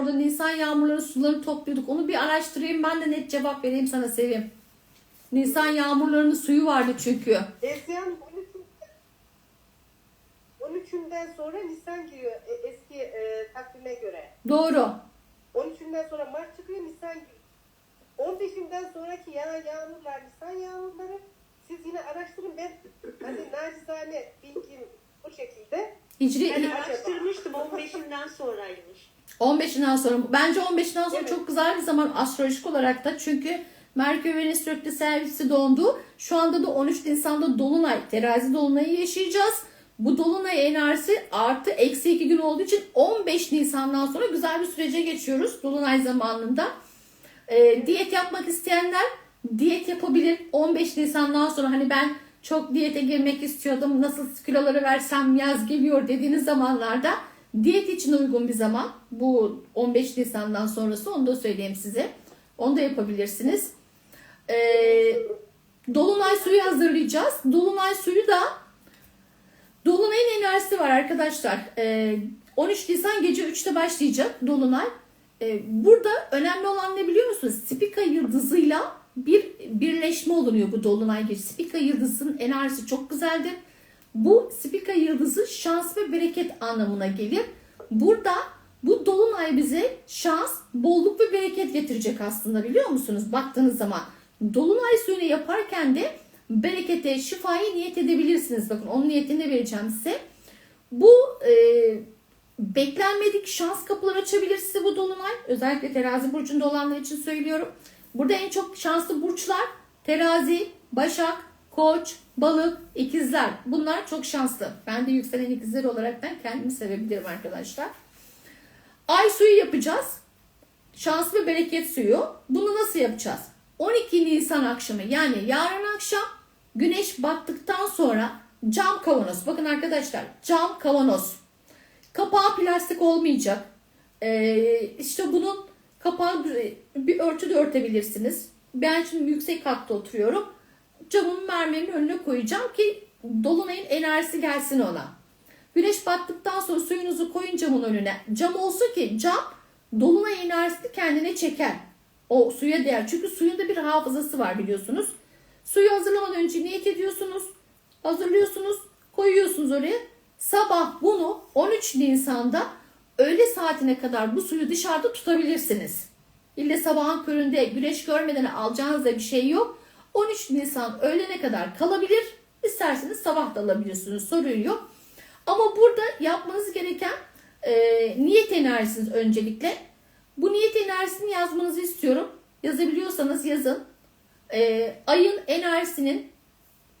orada Nisan yağmurları sularını topluyorduk. Onu bir araştırayım ben de net cevap vereyim sana Sevim. Nisan yağmurlarının suyu vardı çünkü. Ezyan 13'ünden sonra Nisan giriyor e, eski e, takvime göre. Doğru. 13'ünden sonra Mart çıkıyor Nisan giriyor. 15'inden sonraki yağan yağmurlar Nisan yağmurları. Siz yine araştırın ben hani nacizane bilgim bu şekilde. Hicri Ben araştırmıştım 15'inden sonraymış. 15'inden sonra bence 15'inden sonra Evet. çok güzel bir zaman astrolojik olarak da çünkü Merkür Venüs Retrograd servisi dondu. Şu anda da 13 Nisan'da Dolunay, terazi Dolunay'ı yaşayacağız. Bu Dolunay enerjisi artı eksi 2 gün olduğu için 15 Nisan'dan sonra güzel bir sürece geçiyoruz Dolunay zamanında. Ee, diyet yapmak isteyenler diyet yapabilir. 15 Nisan'dan sonra hani ben çok diyete girmek istiyordum. Nasıl kiloları versem yaz geliyor dediğiniz zamanlarda diyet için uygun bir zaman. Bu 15 Nisan'dan sonrası onu da söyleyeyim size. Onu da yapabilirsiniz. Ee, Dolunay suyu hazırlayacağız. Dolunay suyu da Dolunay'ın enerjisi var arkadaşlar. Ee, 13 Nisan gece 3'te başlayacak Dolunay. Ee, burada önemli olan ne biliyor musunuz? Spika yıldızıyla bir birleşme olunuyor bu Dolunay gece. Spika yıldızının enerjisi çok güzeldir. Bu Spika yıldızı şans ve bereket anlamına gelir. Burada bu Dolunay bize şans, bolluk ve bereket getirecek aslında biliyor musunuz? Baktığınız zaman Dolunay suyunu yaparken de berekete, şifayı niyet edebilirsiniz. Bakın onun niyetini de vereceğim size. Bu e, beklenmedik şans kapıları açabilir size bu dolunay. Özellikle terazi burcunda olanlar için söylüyorum. Burada en çok şanslı burçlar terazi, başak, koç, balık, ikizler. Bunlar çok şanslı. Ben de yükselen ikizler olaraktan kendimi sevebilirim arkadaşlar. Ay suyu yapacağız. Şans ve bereket suyu. Bunu nasıl yapacağız? 12 Nisan akşamı yani yarın akşam güneş battıktan sonra cam kavanoz. Bakın arkadaşlar cam kavanoz. Kapağı plastik olmayacak. Ee, işte bunun kapağı bir örtü de örtebilirsiniz. Ben şimdi yüksek katta oturuyorum. Camın mermerin önüne koyacağım ki dolunayın enerjisi gelsin ona. Güneş battıktan sonra suyunuzu koyun camın önüne. Cam olsa ki cam dolunay enerjisini kendine çeker. O suya değer. Çünkü suyun da bir hafızası var biliyorsunuz. Suyu hazırlamadan önce niyet ediyorsunuz. Hazırlıyorsunuz. Koyuyorsunuz oraya. Sabah bunu 13 Nisan'da öğle saatine kadar bu suyu dışarıda tutabilirsiniz. İlle sabahın köründe güneş görmeden alacağınız da bir şey yok. 13 Nisan öğlene kadar kalabilir. İsterseniz sabah da alabilirsiniz. Sorun yok. Ama burada yapmanız gereken e, niyet enerjisiniz öncelikle. Bu niyet enerjisini yazmanızı istiyorum. Yazabiliyorsanız yazın. E, ayın enerjisinin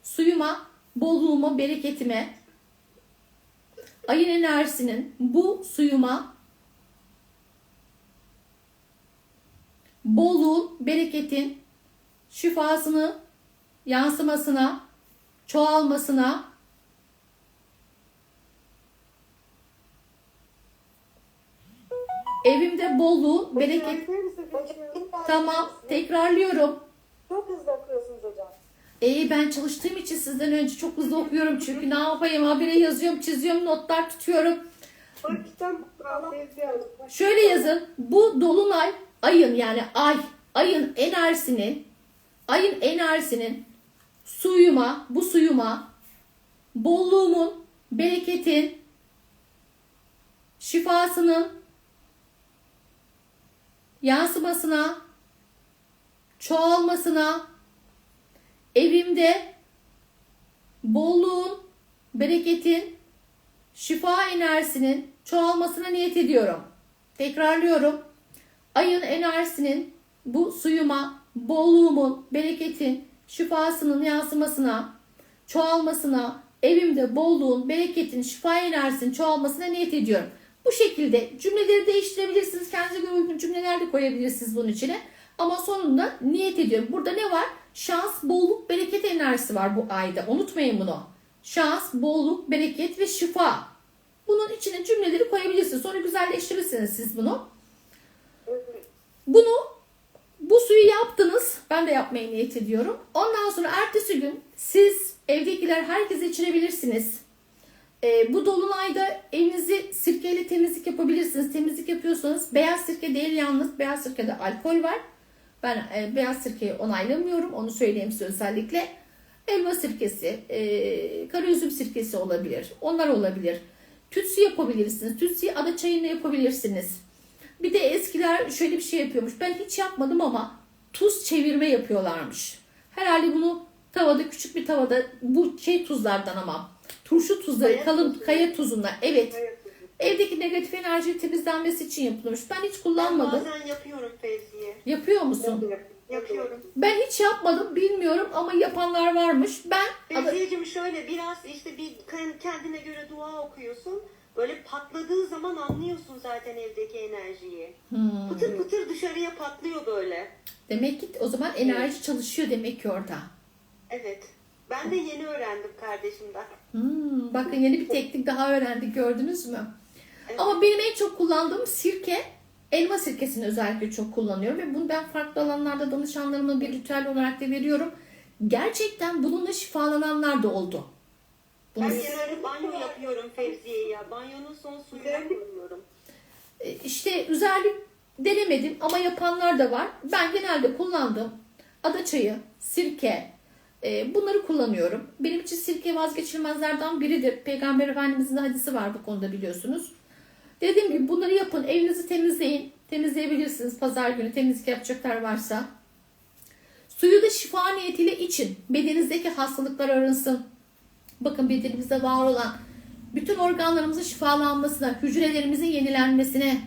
suyuma, bolluğuma, bereketime, ayın enerjisinin bu suyuma, bolluğun, bereketin şifasını, yansımasına, çoğalmasına, evimde bolluğu, bereket... Tamam, tekrarlıyorum. Çok hızlı okuyorsunuz hocam. İyi ben çalıştığım için sizden önce çok hızlı okuyorum çünkü ne yapayım habire yazıyorum, çiziyorum, notlar tutuyorum. Şöyle yazın. Bu dolunay ayın yani ay ayın enerjisinin ayın enerjisinin suyuma, bu suyuma bolluğumun, bereketin şifasının yansımasına, çoğalmasına, evimde bolluğun, bereketin, şifa enerjisinin çoğalmasına niyet ediyorum. Tekrarlıyorum. Ayın enerjisinin bu suyuma, bolluğumun, bereketin, şifasının yansımasına, çoğalmasına, evimde bolluğun, bereketin, şifa enerjisinin çoğalmasına niyet ediyorum. Bu şekilde cümleleri değiştirebilirsiniz. Kendinize göre uygun cümleler de koyabilirsiniz bunun içine. Ama sonunda niyet ediyorum. Burada ne var? Şans, bolluk, bereket enerjisi var bu ayda. Unutmayın bunu. Şans, bolluk, bereket ve şifa. Bunun içine cümleleri koyabilirsiniz. Sonra güzelleştirirsiniz siz bunu. Bunu bu suyu yaptınız. Ben de yapmaya niyet ediyorum. Ondan sonra ertesi gün siz evdekiler herkese içirebilirsiniz. e, bu dolunayda evinizi sirkeyle temizlik yapabilirsiniz. Temizlik yapıyorsanız beyaz sirke değil yalnız beyaz sirkede alkol var. Ben e, beyaz sirkeyi onaylamıyorum. Onu söyleyeyim size özellikle. Elma sirkesi, e, kara üzüm sirkesi olabilir. Onlar olabilir. Tütsü yapabilirsiniz. Tütsüyü ada çayıyla yapabilirsiniz. Bir de eskiler şöyle bir şey yapıyormuş. Ben hiç yapmadım ama tuz çevirme yapıyorlarmış. Herhalde bunu tavada küçük bir tavada bu şey tuzlardan ama turşu tuzları Kaya kalın tuzu. kaya tuzundan evet Evet. evdeki negatif enerji temizlenmesi için yapılmış. Ben hiç Ben kullanmadım. bazen yapıyorum Fevziye. Yapıyor musun? Yapıyorum. Ben hiç yapmadım bilmiyorum ama yapanlar varmış. Ben Fevziyeciğim şöyle biraz işte bir kendine göre dua okuyorsun. Böyle patladığı zaman anlıyorsun zaten evdeki enerjiyi. Hmm. Pıtır pıtır dışarıya patlıyor böyle. demek ki o zaman enerji çalışıyor demek ki orada. Evet. Ben de yeni öğrendim kardeşimden. Hmm, bakın yeni bir teknik daha öğrendik gördünüz mü? Evet. Ama benim en çok kullandığım sirke elma sirkesini özellikle çok kullanıyorum ve bunu ben farklı alanlarda danışanlarıma bir ritüel olarak da veriyorum. Gerçekten bununla şifalananlar da oldu. Bunu Ben genelde banyo yapıyorum Fevziye ya. Banyonun son suyunu koyuyorum. E, işte özellik denemedim ama yapanlar da var. Ben genelde kullandığım ada çayı, sirke e, bunları kullanıyorum. Benim için sirke vazgeçilmezlerden biridir. Peygamber Efendimizin de hadisi var bu konuda biliyorsunuz. Dediğim gibi bunları yapın. Evinizi temizleyin. Temizleyebilirsiniz pazar günü temizlik yapacaklar varsa. Suyu da şifa niyetiyle için. Bedeninizdeki hastalıklar arınsın. Bakın bedenimizde var olan bütün organlarımızın şifalanmasına, hücrelerimizin yenilenmesine,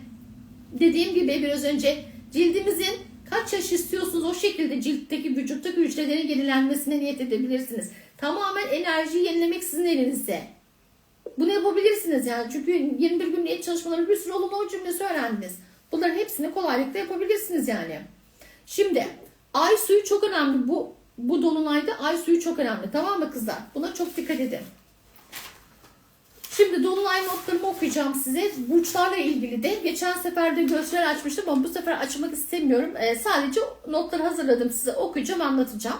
dediğim gibi biraz önce cildimizin kaç yaş istiyorsunuz o şekilde ciltteki vücuttaki hücrelerin yenilenmesine niyet edebilirsiniz. Tamamen enerjiyi yenilemek sizin elinizde. Bunu yapabilirsiniz yani çünkü 21 gün niyet çalışmaları bir sürü olumlu cümlesi öğrendiniz. Bunların hepsini kolaylıkla yapabilirsiniz yani. Şimdi ay suyu çok önemli. Bu bu dolunayda ay suyu çok önemli. Tamam mı kızlar? Buna çok dikkat edin. Şimdi dolunay notlarımı okuyacağım size. Burçlarla ilgili de geçen sefer de gösteri açmıştım ama bu sefer açmak istemiyorum. Ee, sadece notları hazırladım size okuyacağım anlatacağım.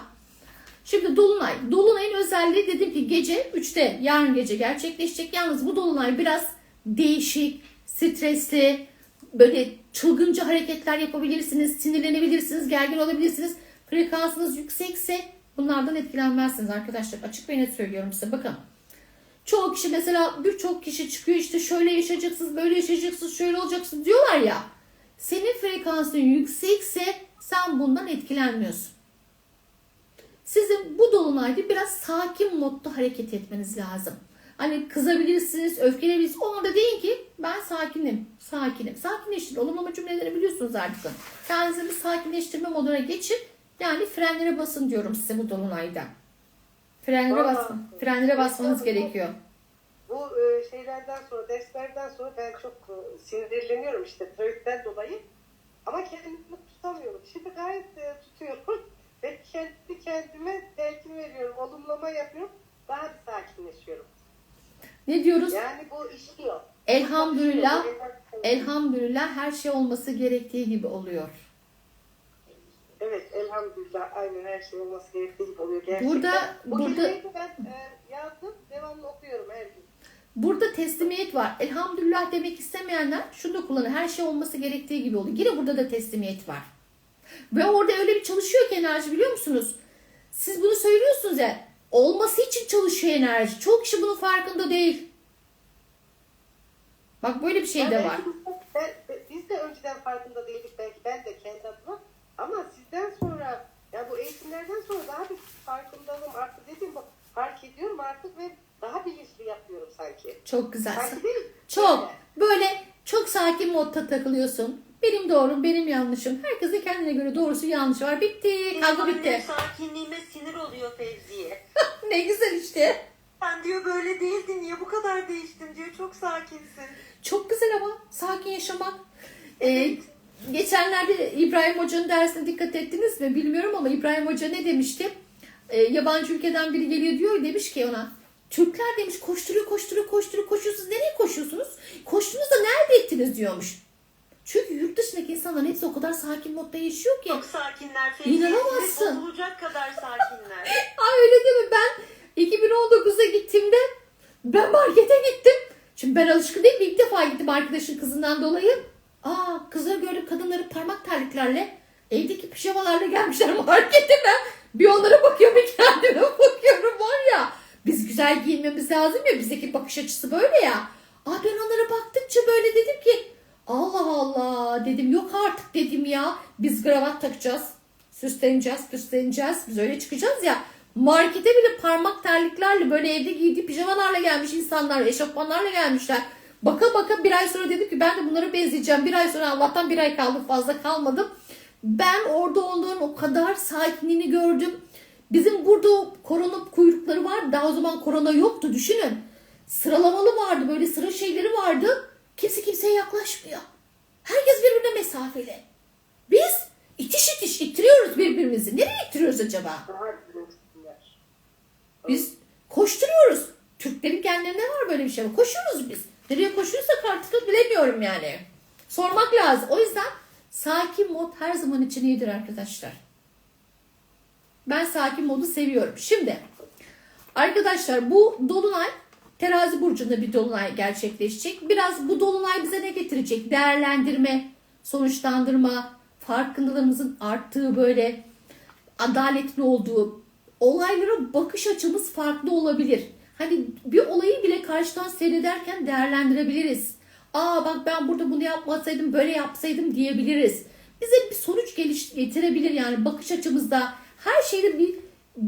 Şimdi dolunay. Dolunayın özelliği dedim ki gece 3'te yarın gece gerçekleşecek. Yalnız bu dolunay biraz değişik, stresli, böyle çılgınca hareketler yapabilirsiniz, sinirlenebilirsiniz, gergin olabilirsiniz. Frekansınız yüksekse bunlardan etkilenmezsiniz arkadaşlar. Açık ve net söylüyorum size. Bakın. Çoğu kişi mesela birçok kişi çıkıyor işte şöyle yaşayacaksınız, böyle yaşayacaksınız, şöyle olacaksınız diyorlar ya. Senin frekansın yüksekse sen bundan etkilenmiyorsun. Sizin bu dolunayda biraz sakin modda hareket etmeniz lazım. Hani kızabilirsiniz, öfkelenebilirsiniz. O anda deyin ki ben sakinim, sakinim. Sakinleştirin. Olumlama cümleleri biliyorsunuz artık. Kendinizi bir sakinleştirme moduna geçin. Yani frenlere basın diyorum size bu dolunayda. Frenlere Vallahi- basın. Frenlere basmanız gerekiyor. Bu e, şeylerden sonra, derslerden sonra ben çok e, sinirleniyorum işte tiroidden dolayı. Ama kendimi tutamıyorum. Şimdi gayet e, tutuyorum. Ve kendi kendime telkin veriyorum, olumlama yapıyorum. Daha bir sakinleşiyorum. Ne diyoruz? Yani bu işliyor. Elhamdülillah, elhamdülillah her şey olması gerektiği gibi oluyor. Evet, elhamdülillah aynen her şey olması gerektiği gibi oluyor gerçekten. Burada- Bu burada- ben e, yazdım, devamlı okuyorum her gün. Burada teslimiyet var. Elhamdülillah demek istemeyenler şunu da kullanır. Her şey olması gerektiği gibi oluyor. Yine burada da teslimiyet var. Ve orada öyle bir çalışıyor ki enerji biliyor musunuz? Siz bunu söylüyorsunuz ya. Olması için çalışıyor enerji. Çok kişi bunun farkında değil. Bak böyle bir şey de var. ben- biz de önceden farkında değildik belki ben de kendi adıma. Ama sizden sonra ya bu eğitimlerden sonra daha bir farkındalığım arttı dedim. Bak, fark ediyorum artık ve daha bilinçli yapıyorum sanki. Çok güzel. Sanki değil mi? Çok. Böyle çok sakin modda takılıyorsun. Benim doğrum, benim yanlışım. Herkesin kendine göre doğrusu yanlışı var. Bitti. Kavga bitti. sakinliğime sinir oluyor Fevziye. ne güzel işte. Sen diyor böyle değildin niye bu kadar değiştin diyor çok sakinsin. Çok güzel ama sakin yaşamak. Ee, geçenlerde İbrahim Hoca'nın dersine dikkat ettiniz mi bilmiyorum ama İbrahim Hoca ne demişti? Ee, yabancı ülkeden biri geliyor diyor demiş ki ona Türkler demiş koşturuyor koşturuyor koşturuyor koşuyorsunuz. Nereye koşuyorsunuz? Koştunuz da nerede ettiniz diyormuş. Çünkü yurt dışındaki insanların hepsi o kadar sakin modda yaşıyor ki. Çok sakinler Fevziye. İnanamazsın. Bozulacak kadar sakinler. Ay öyle değil mi? Ben 2019'a gittiğimde Ben markete gittim. Şimdi ben alışkın değilim. İlk defa gittim arkadaşın kızından dolayı. Aa kızları gördüm kadınları parmak terliklerle evdeki pijamalarla gelmişler marketime. Bir onlara bakıyorum bir kendime bakıyorum var ya. Biz güzel giyinmemiz lazım ya. Bizdeki bakış açısı böyle ya. Aa ben onlara baktıkça böyle dedim ki Allah Allah dedim yok artık dedim ya. Biz kravat takacağız. Süsleneceğiz, süsleneceğiz. Biz öyle çıkacağız ya. Markete bile parmak terliklerle böyle evde giydiği pijamalarla gelmiş insanlar, eşofmanlarla gelmişler. Baka baka bir ay sonra dedim ki ben de bunları bezleyeceğim. Bir ay sonra Allah'tan bir ay kaldı fazla kalmadım. Ben orada onların o kadar sakinliğini gördüm. Bizim burada korona kuyrukları var. Daha o zaman korona yoktu düşünün. Sıralamalı vardı böyle sıra şeyleri vardı. Kimse kimseye yaklaşmıyor. Herkes birbirine mesafeli. Biz itiş itiş ittiriyoruz birbirimizi. Nereye ittiriyoruz acaba? Biz koşturuyoruz. Türklerin kendilerinde var böyle bir şey. Koşuyoruz biz. Nereye koşuyorsak artık bilemiyorum yani. Sormak lazım. O yüzden sakin mod her zaman için iyidir arkadaşlar. Ben sakin modu seviyorum. Şimdi arkadaşlar bu dolunay terazi burcunda bir dolunay gerçekleşecek. Biraz bu dolunay bize ne getirecek? Değerlendirme, sonuçlandırma, farkındalığımızın arttığı böyle adaletli olduğu olaylara bakış açımız farklı olabilir. Hani bir olayı bile karşıdan seyrederken değerlendirebiliriz. Aa bak ben burada bunu yapmasaydım böyle yapsaydım diyebiliriz. Bize bir sonuç geliş getirebilir yani bakış açımızda her şeyde bir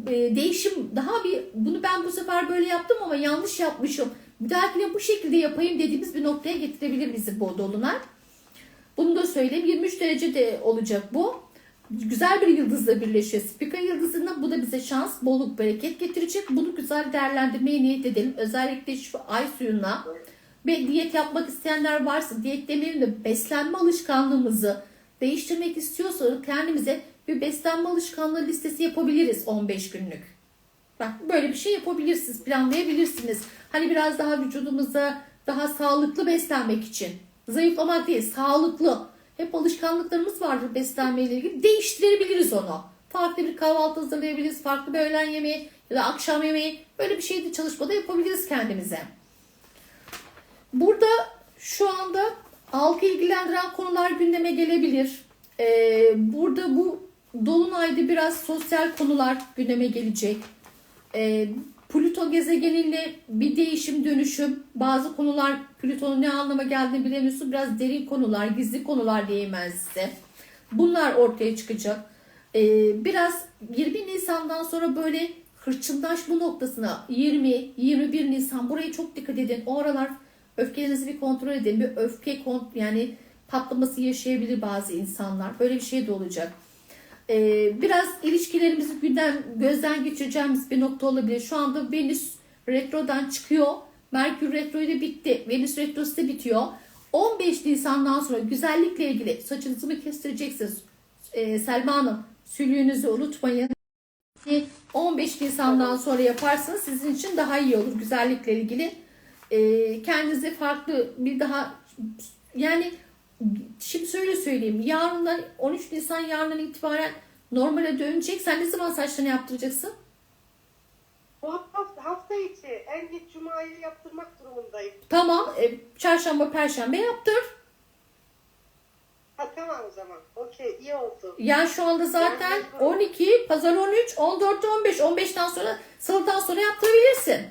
e, değişim daha bir bunu ben bu sefer böyle yaptım ama yanlış yapmışım. Bir dahakine bu şekilde yapayım dediğimiz bir noktaya getirebilir bizi bu dolunay. Bunu da söyleyeyim. 23 derece de olacak bu. Güzel bir yıldızla birleşiyor. Spika yıldızında bu da bize şans, bolluk, bereket getirecek. Bunu güzel değerlendirmeye niyet edelim. Özellikle şu ay suyuna ve diyet yapmak isteyenler varsa diyet demeyelim de beslenme alışkanlığımızı değiştirmek istiyorsanız kendimize bir beslenme alışkanlığı listesi yapabiliriz 15 günlük. Bak böyle bir şey yapabilirsiniz, planlayabilirsiniz. Hani biraz daha vücudumuza daha sağlıklı beslenmek için. Zayıflamak değil, sağlıklı. Hep alışkanlıklarımız vardır beslenmeyle ilgili. Değiştirebiliriz onu. Farklı bir kahvaltı hazırlayabiliriz, farklı bir öğlen yemeği ya da akşam yemeği. Böyle bir şey de çalışmada yapabiliriz kendimize. Burada şu anda halkı ilgilendiren konular gündeme gelebilir. Ee, burada bu Dolunay'da biraz sosyal konular gündeme gelecek. Ee, Plüto gezegeniyle bir değişim dönüşüm. Bazı konular Plüton'un ne anlama geldiğini bilemiyorsun. Biraz derin konular, gizli konular diyeyim ben size. Bunlar ortaya çıkacak. Ee, biraz 20 Nisan'dan sonra böyle hırçınlaşma noktasına 20-21 Nisan burayı çok dikkat edin. O aralar öfkelerinizi bir kontrol edin. Bir öfke yani patlaması yaşayabilir bazı insanlar. Böyle bir şey de olacak. Ee, biraz ilişkilerimizi günden gözden geçireceğimiz bir nokta olabilir. Şu anda Venüs retrodan çıkıyor. Merkür retroyu da bitti. Venüs retrosu da bitiyor. 15 Nisan'dan sonra güzellikle ilgili saçınızı mı kestireceksiniz? Ee, Selma Hanım sülüğünüzü unutmayın. 15 Nisan'dan sonra yaparsanız sizin için daha iyi olur güzellikle ilgili. Ee, kendinize farklı bir daha yani şimdi şöyle söyleyeyim. Yarından 13 Nisan yarından itibaren normale dönecek. Sen ne zaman saçlarını yaptıracaksın? Bu hafta, hafta içi en geç Cuma'yı yaptırmak durumundayım. Tamam. e, çarşamba, perşembe yaptır. Ha tamam o zaman. Okey iyi oldu. Yani şu anda zaten 12, pazar 13, 14, 15. 15'ten sonra salıdan sonra yaptırabilirsin.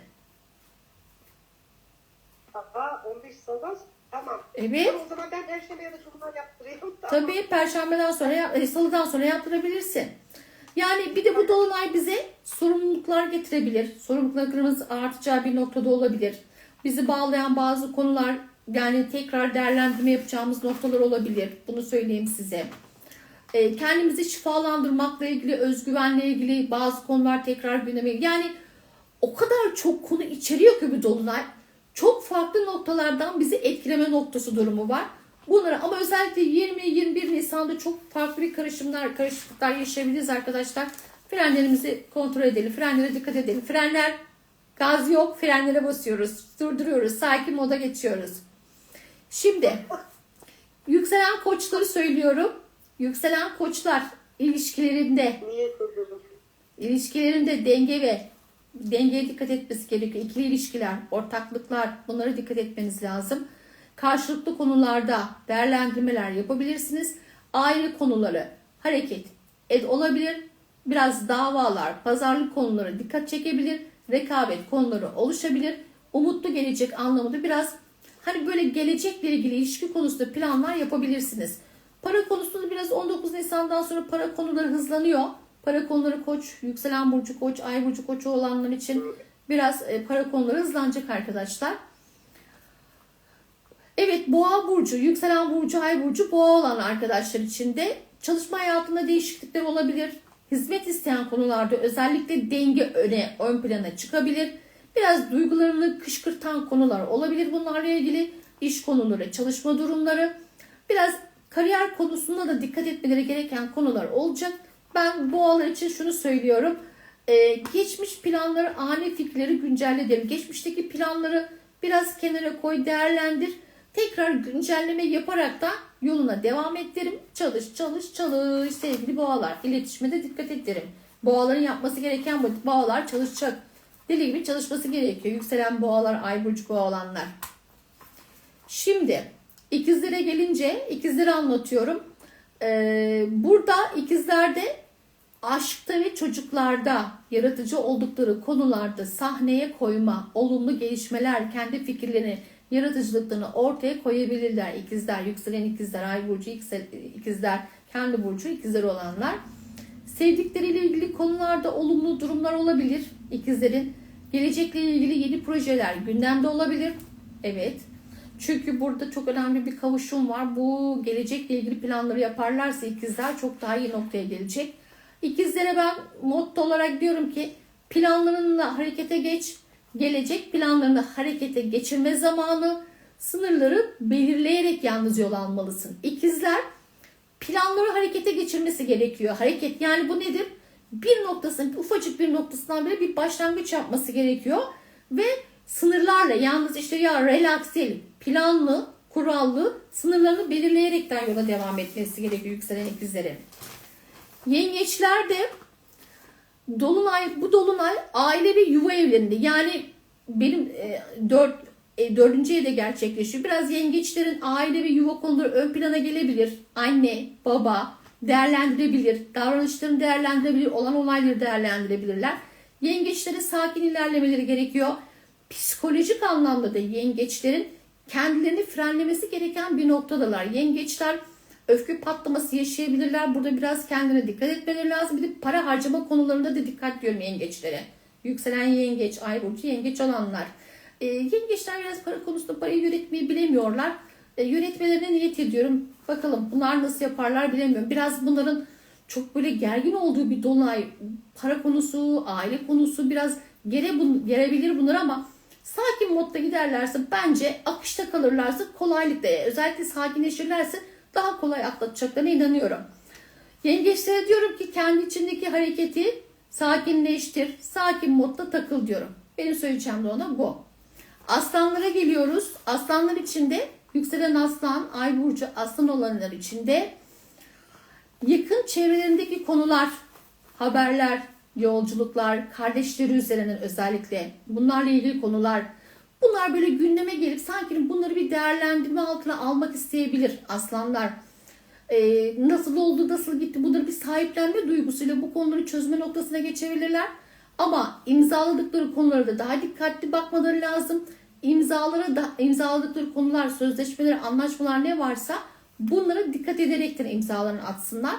Aha 15 salıdan tamam. Evet. Tamam, o zaman ben Perşembe ya da Cuma yaptırayım. Tamam. Tabii perşembeden sonra, yap- e, salıdan sonra yaptırabilirsin. Yani bir de bu dolunay bize sorumluluklar getirebilir. Sorumluluklarımız artacağı bir noktada olabilir. Bizi bağlayan bazı konular yani tekrar değerlendirme yapacağımız noktalar olabilir. Bunu söyleyeyim size. E, kendimizi şifalandırmakla ilgili, özgüvenle ilgili bazı konular tekrar gündeme Yani o kadar çok konu içeriyor ki bu dolunay. Çok farklı noktalardan bizi etkileme noktası durumu var. Bunları ama özellikle 20-21 Nisan'da çok farklı bir karışımlar, karışıklıklar yaşayabiliriz arkadaşlar. Frenlerimizi kontrol edelim. Frenlere dikkat edelim. Frenler gaz yok. Frenlere basıyoruz. Durduruyoruz. Sakin moda geçiyoruz. Şimdi yükselen koçları söylüyorum. Yükselen koçlar ilişkilerinde ilişkilerinde denge ve dengeye dikkat etmesi gerekiyor. İkili ilişkiler, ortaklıklar bunlara dikkat etmeniz lazım. Karşılıklı konularda değerlendirmeler yapabilirsiniz. Aile konuları hareket ed olabilir. Biraz davalar, pazarlık konuları dikkat çekebilir. Rekabet konuları oluşabilir. Umutlu gelecek anlamında biraz hani böyle gelecekle ilgili ilişki konusunda planlar yapabilirsiniz. Para konusunda biraz 19 Nisan'dan sonra para konuları hızlanıyor. Para konuları koç, yükselen burcu koç, ay burcu koçu olanlar için biraz e, para konuları hızlanacak arkadaşlar. Evet boğa burcu, yükselen burcu, ay burcu boğa olan arkadaşlar için de çalışma hayatında değişiklikler olabilir. Hizmet isteyen konularda özellikle denge öne ön plana çıkabilir. Biraz duygularını kışkırtan konular olabilir bunlarla ilgili. iş konuları, çalışma durumları. Biraz kariyer konusunda da dikkat etmeleri gereken konular olacak. Ben boğalar için şunu söylüyorum. Ee, geçmiş planları, ani fikirleri güncelle derim. Geçmişteki planları biraz kenara koy, değerlendir. Tekrar güncelleme yaparak da yoluna devam et. Çalış, çalış, çalış sevgili boğalar. İletişime de dikkat et derim. Boğaların yapması gereken bu. Boğalar çalışacak. Deli gibi çalışması gerekiyor. Yükselen boğalar, ay burcu boğa olanlar. Şimdi ikizlere gelince ikizleri anlatıyorum. Ee, burada ikizlerde aşkta ve çocuklarda yaratıcı oldukları konularda sahneye koyma, olumlu gelişmeler, kendi fikirlerini, yaratıcılıklarını ortaya koyabilirler. İkizler, yükselen ikizler, ay burcu ikizler, kendi burcu ikizler olanlar. Sevdikleriyle ilgili konularda olumlu durumlar olabilir. İkizlerin gelecekle ilgili yeni projeler gündemde olabilir. Evet. Çünkü burada çok önemli bir kavuşum var. Bu gelecekle ilgili planları yaparlarsa ikizler çok daha iyi noktaya gelecek. İkizlere ben motto olarak diyorum ki planlarınla harekete geç. Gelecek planlarını harekete geçirme zamanı sınırları belirleyerek yalnız yol almalısın. İkizler planları harekete geçirmesi gerekiyor. Hareket yani bu nedir? Bir noktasının ufacık bir noktasından bile bir başlangıç yapması gerekiyor ve sınırlarla yalnız işte ya relax değil planlı kurallı sınırlarını belirleyerekten yola devam etmesi gerekiyor yükselen ikizlerin. Yengeçler de Dolunay bu dolunay aile ve yuva evlerinde yani benim e, dört e, dördüncü evde gerçekleşiyor. Biraz yengeçlerin aile ve yuva konuları ön plana gelebilir. Anne, baba değerlendirebilir. Davranışlarını değerlendirebilir. Olan olayları değerlendirebilirler. Yengeçlerin sakin ilerlemeleri gerekiyor. Psikolojik anlamda da yengeçlerin kendilerini frenlemesi gereken bir noktadalar. Yengeçler öfke patlaması yaşayabilirler. Burada biraz kendine dikkat etmeleri lazım. Bir de para harcama konularında da dikkat diyorum yengeçlere. Yükselen yengeç, ay burcu yengeç olanlar. E, yengeçler biraz para konusunda parayı yönetmeyi bilemiyorlar. E, yönetmelerine niyet ediyorum. Bakalım bunlar nasıl yaparlar bilemiyorum. Biraz bunların çok böyle gergin olduğu bir dolunay. Para konusu, aile konusu biraz gere gerebilir bunlar ama sakin modda giderlerse bence akışta kalırlarsa kolaylıkla özellikle sakinleşirlerse daha kolay atlatacaklarına inanıyorum. Yengeçlere diyorum ki kendi içindeki hareketi sakinleştir, sakin modda takıl diyorum. Benim söyleyeceğim de ona bu. Aslanlara geliyoruz. Aslanlar içinde yükselen aslan, ay burcu aslan olanlar içinde yakın çevrelerindeki konular, haberler, yolculuklar, kardeşleri üzerinden özellikle bunlarla ilgili konular bunlar böyle gündeme gelip sanki bunları bir değerlendirme altına almak isteyebilir aslanlar. Ee, nasıl oldu, nasıl gitti bunları bir sahiplenme duygusuyla bu konuları çözme noktasına geçebilirler. Ama imzaladıkları konulara da daha dikkatli bakmaları lazım. İmzalara da imzaladıkları konular, sözleşmeler, anlaşmalar ne varsa bunlara dikkat ederekten imzalarını atsınlar.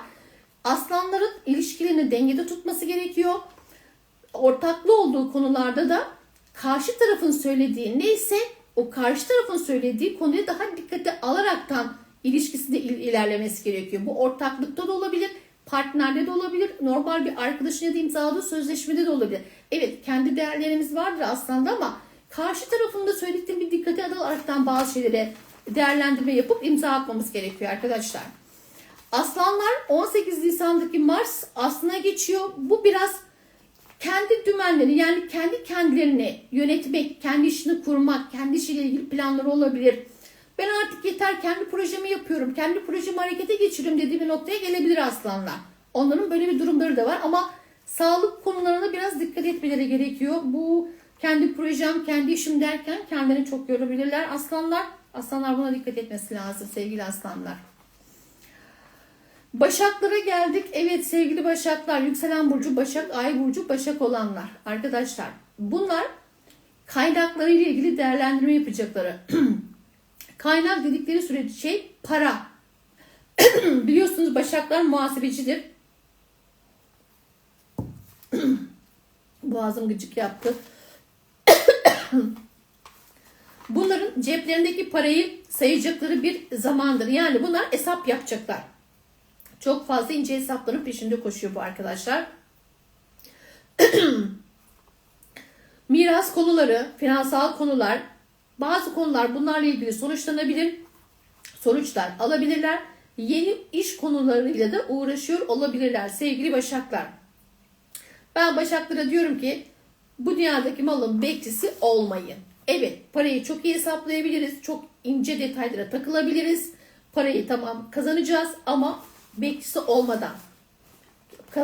Aslanların ilişkilerini dengede tutması gerekiyor. Ortaklı olduğu konularda da karşı tarafın söylediği neyse o karşı tarafın söylediği konuyu daha dikkate alaraktan ilişkisinde il- ilerlemesi gerekiyor. Bu ortaklıkta da olabilir, partnerde de olabilir, normal bir arkadaşın ya da imzaladığı sözleşmede de olabilir. Evet kendi değerlerimiz vardır aslında ama karşı tarafın da söylediklerini bir dikkate alaraktan bazı şeylere değerlendirme yapıp imza atmamız gerekiyor arkadaşlar. Aslanlar 18 Nisan'daki Mars aslına geçiyor. Bu biraz kendi dümenleri yani kendi kendilerini yönetmek, kendi işini kurmak, kendi işiyle ilgili planları olabilir. Ben artık yeter kendi projemi yapıyorum, kendi projemi harekete geçiriyorum dediği bir noktaya gelebilir aslanlar. Onların böyle bir durumları da var ama Sağlık konularına biraz dikkat etmeleri gerekiyor. Bu kendi projem, kendi işim derken kendilerini çok yorabilirler. Aslanlar, aslanlar buna dikkat etmesi lazım sevgili aslanlar. Başaklara geldik. Evet sevgili Başaklar, yükselen burcu Başak, ay burcu Başak olanlar. Arkadaşlar bunlar kaynakları ile ilgili değerlendirme yapacakları. Kaynak dedikleri sürece şey para. Biliyorsunuz Başaklar muhasebecidir. Boğazım gıcık yaptı. Bunların ceplerindeki parayı sayacakları bir zamandır. Yani bunlar hesap yapacaklar. Çok fazla ince hesapların peşinde koşuyor bu arkadaşlar. Miras konuları, finansal konular, bazı konular bunlarla ilgili sonuçlanabilir. Sonuçlar alabilirler. Yeni iş konularıyla da uğraşıyor olabilirler sevgili başaklar. Ben başaklara diyorum ki bu dünyadaki malın bekçisi olmayın. Evet parayı çok iyi hesaplayabiliriz. Çok ince detaylara takılabiliriz. Parayı tamam kazanacağız ama bekçisi olmadan.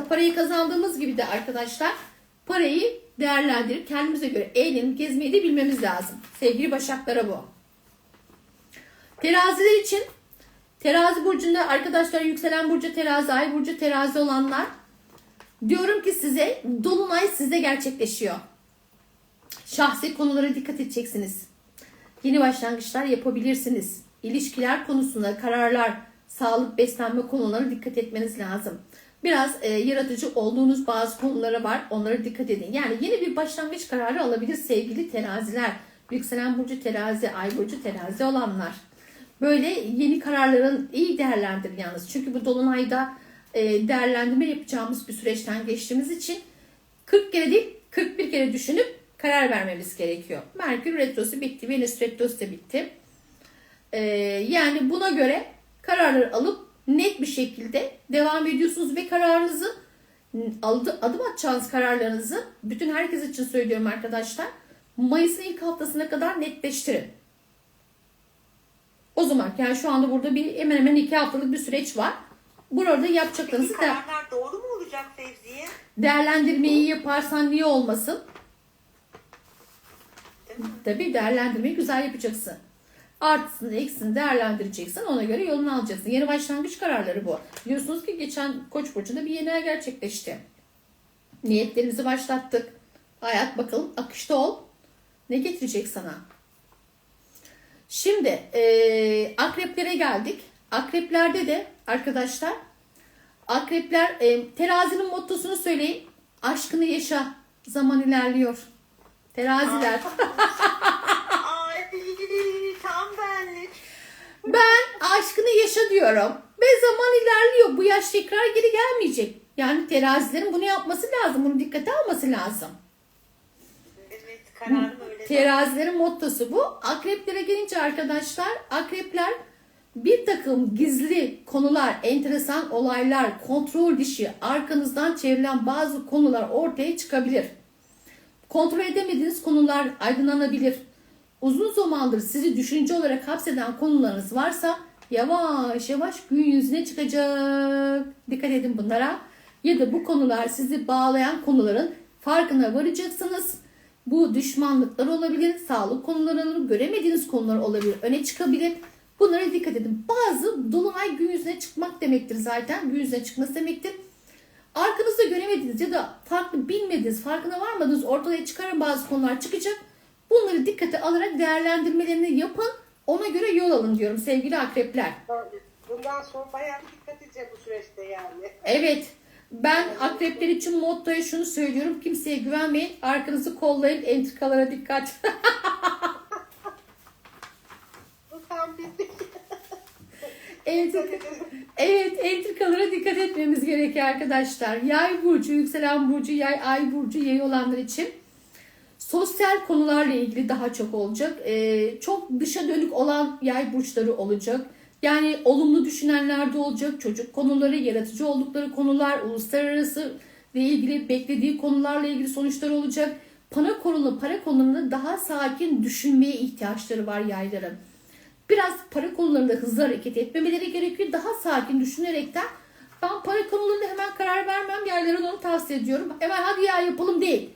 Parayı kazandığımız gibi de arkadaşlar parayı değerlendirip kendimize göre eğlenip gezmeyi de bilmemiz lazım. Sevgili başaklara bu. Teraziler için terazi burcunda arkadaşlar yükselen burcu terazi, ay burcu terazi olanlar diyorum ki size dolunay sizde gerçekleşiyor. Şahsi konulara dikkat edeceksiniz. Yeni başlangıçlar yapabilirsiniz. İlişkiler konusunda kararlar, sağlık, beslenme konularına dikkat etmeniz lazım. Biraz e, yaratıcı olduğunuz bazı konulara var. Onlara dikkat edin. Yani yeni bir başlangıç kararı alabilir sevgili teraziler. Yükselen burcu terazi, ay burcu terazi olanlar. Böyle yeni kararların iyi değerlendirin yalnız. Çünkü bu dolunayda e, değerlendirme yapacağımız bir süreçten geçtiğimiz için 40 kere değil 41 kere düşünüp karar vermemiz gerekiyor. Merkür retrosu bitti, Venüs retrosu da bitti. Ee, yani buna göre kararları alıp net bir şekilde devam ediyorsunuz ve kararınızı adı- adım atacağınız kararlarınızı bütün herkes için söylüyorum arkadaşlar. Mayıs'ın ilk haftasına kadar netleştirin. O zaman yani şu anda burada bir hemen hemen iki haftalık bir süreç var. Burada Peki yapacaklarınızı da kararlar doğru mu olacak Fevziye? değerlendirmeyi yaparsan niye olmasın? Tabii değerlendirmeyi güzel yapacaksın. Artısını eksini değerlendireceksin. Ona göre yolunu alacaksın. Yeni başlangıç kararları bu. Biliyorsunuz ki geçen Koç burcunda bir yeni gerçekleşti. Niyetlerimizi başlattık. Hayat bakalım akışta ol. Ne getirecek sana? Şimdi eee, akreplere geldik. Akreplerde de arkadaşlar akrepler eee, terazinin mottosunu söyleyin. Aşkını yaşa. Zaman ilerliyor. Teraziler. Ay tam benlik. Ben aşkını yaşa diyorum. Ve zaman ilerliyor. Bu yaş tekrar geri gelmeyecek. Yani terazilerin bunu yapması lazım. Bunu dikkate alması lazım. Evet kararım öyle. Terazilerin mottosu bu. Akreplere gelince arkadaşlar akrepler bir takım gizli konular, enteresan olaylar, kontrol dışı, arkanızdan çevrilen bazı konular ortaya çıkabilir. Kontrol edemediğiniz konular aydınlanabilir. Uzun zamandır sizi düşünce olarak hapseden konularınız varsa yavaş yavaş gün yüzüne çıkacak. Dikkat edin bunlara. Ya da bu konular sizi bağlayan konuların farkına varacaksınız. Bu düşmanlıklar olabilir, sağlık konuları, göremediğiniz konular olabilir, öne çıkabilir. Bunlara dikkat edin. Bazı dolunay gün yüzüne çıkmak demektir zaten. Gün yüzüne çıkması demektir. Arkanızda göremediğiniz ya da farklı bilmediğiniz, farkına varmadığınız ortaya çıkaran bazı konular çıkacak. Bunları dikkate alarak değerlendirmelerini yapın. Ona göre yol alın diyorum sevgili akrepler. Bundan sonra bayağı dikkat edeceğim bu süreçte yani. Evet. Ben akrepler için mottoya şunu söylüyorum. Kimseye güvenmeyin. Arkanızı kollayın. Entrikalara dikkat. Bu tam bizlik. Evet, entrikalara dikkat etmemiz gerekiyor arkadaşlar. Yay burcu, yükselen burcu, yay, ay burcu, yay olanlar için sosyal konularla ilgili daha çok olacak. Ee, çok dışa dönük olan yay burçları olacak. Yani olumlu düşünenler de olacak. Çocuk konuları, yaratıcı oldukları konular, uluslararası ile ilgili beklediği konularla ilgili sonuçlar olacak. Para konulu, para konularında daha sakin düşünmeye ihtiyaçları var yayların biraz para konularında hızlı hareket etmemeleri gerekiyor. Daha sakin düşünerekten ben para konularında hemen karar vermem. Yerlere onu tavsiye ediyorum. Hemen hadi ya yapalım değil.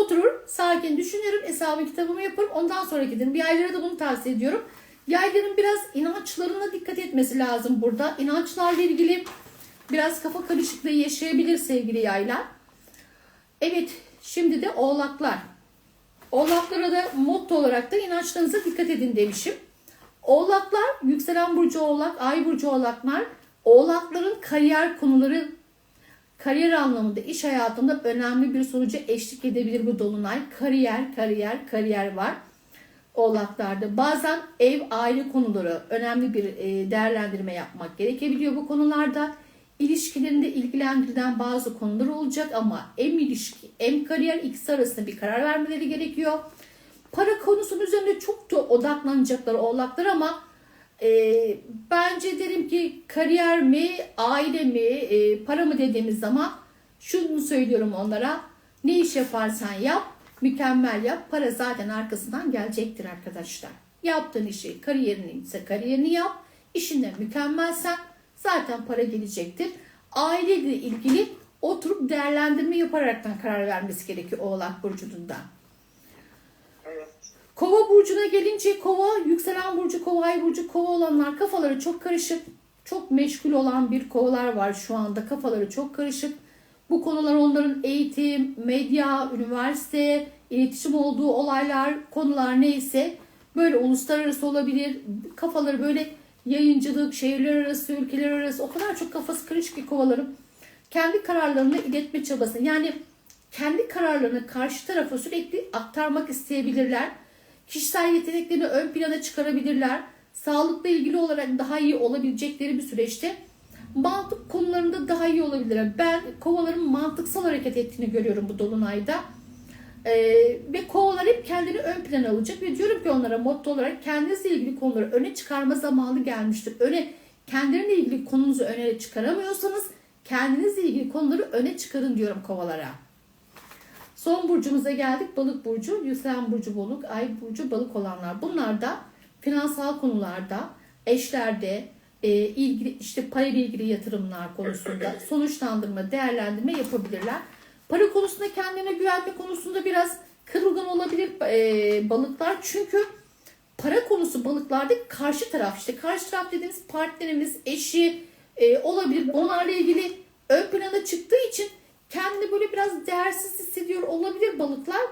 Oturur, sakin düşünürüm, hesabı kitabımı yaparım. Ondan sonra giderim. Yaylara da bunu tavsiye ediyorum. Yayların biraz inançlarına dikkat etmesi lazım burada. İnançlarla ilgili biraz kafa karışıklığı yaşayabilir sevgili yaylar. Evet, şimdi de oğlaklar. Oğlaklara da motto olarak da inançlarınıza dikkat edin demişim. Oğlaklar, yükselen burcu oğlak, ay burcu oğlaklar, oğlakların kariyer konuları, kariyer anlamında, iş hayatında önemli bir sonuca eşlik edebilir bu dolunay. Kariyer, kariyer, kariyer var oğlaklarda. Bazen ev, aile konuları önemli bir e, değerlendirme yapmak gerekebiliyor bu konularda. İlişkilerinde ilgilendirilen bazı konular olacak ama hem ilişki hem kariyer ikisi arasında bir karar vermeleri gerekiyor. Para konusunun üzerinde çok da odaklanacaklar oğlaklar ama e, bence derim ki kariyer mi, aile mi, e, para mı dediğimiz zaman şunu söylüyorum onlara. Ne iş yaparsan yap, mükemmel yap. Para zaten arkasından gelecektir arkadaşlar. Yaptığın işi, kariyerini ise kariyerini yap. İşinde mükemmelsen zaten para gelecektir. Aileyle ilgili oturup değerlendirme yaparaktan karar vermesi gerekiyor Oğlak Burcu'nda. Kova burcuna gelince kova, yükselen burcu, kova, ay burcu, kova olanlar kafaları çok karışık. Çok meşgul olan bir kovalar var şu anda. Kafaları çok karışık. Bu konular onların eğitim, medya, üniversite, iletişim olduğu olaylar, konular neyse böyle uluslararası olabilir. Kafaları böyle yayıncılık, şehirler arası, ülkeler arası o kadar çok kafası karışık ki kovaların. Kendi kararlarını iletme çabası. Yani kendi kararlarını karşı tarafa sürekli aktarmak isteyebilirler. Kişisel yeteneklerini ön plana çıkarabilirler. Sağlıkla ilgili olarak daha iyi olabilecekleri bir süreçte mantık konularında daha iyi olabilirler. Ben kovaların mantıksal hareket ettiğini görüyorum bu dolunayda. Ee, ve kovalar hep kendini ön plana alacak ve diyorum ki onlara motto olarak kendinizle ilgili konuları öne çıkarma zamanı gelmiştir. Öne kendinizle ilgili konunuzu öne çıkaramıyorsanız kendinizle ilgili konuları öne çıkarın diyorum kovalara. Son burcumuza geldik. Balık burcu, yükselen burcu balık, ay burcu balık olanlar. Bunlar da finansal konularda, eşlerde, e, ilgili işte parayla ilgili yatırımlar konusunda sonuçlandırma, değerlendirme yapabilirler. Para konusunda kendine güvenme konusunda biraz kırılgan olabilir e, balıklar. Çünkü para konusu balıklarda karşı taraf işte karşı taraf dediğimiz partnerimiz, eşi e, olabilir. Onlarla ilgili ön plana çıktığı için kendini böyle biraz değersiz hissediyor olabilir balıklar.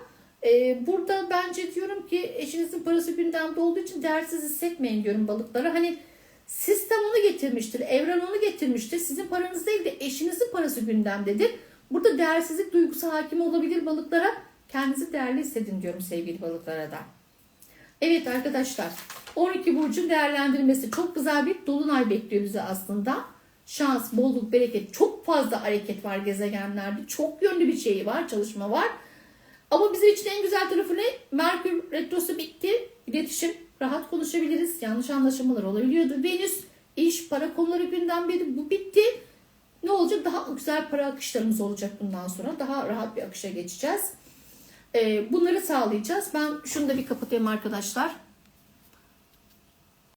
E, burada bence diyorum ki eşinizin parası gündemde olduğu için değersiz hissetmeyin diyorum balıklara. Hani sistem onu getirmiştir, evren onu getirmiştir. Sizin paranız değil de eşinizin parası gündemdedir. Burada değersizlik duygusu hakim olabilir balıklara. Kendinizi değerli hissedin diyorum sevgili balıklara da. Evet arkadaşlar 12 burcun değerlendirmesi çok güzel bir dolunay bekliyor bizi aslında. Şans, bolluk, bereket çok fazla hareket var gezegenlerde. Çok yönlü bir şey var, çalışma var. Ama bizim için en güzel tarafı ne? Merkür retrosu bitti. İletişim, rahat konuşabiliriz. Yanlış anlaşılmalar olabiliyordu. Venüs, iş, para konuları gündemdeydi. Bu bitti. Ne olacak? Daha güzel para akışlarımız olacak bundan sonra. Daha rahat bir akışa geçeceğiz. Ee, bunları sağlayacağız. Ben şunu da bir kapatayım arkadaşlar.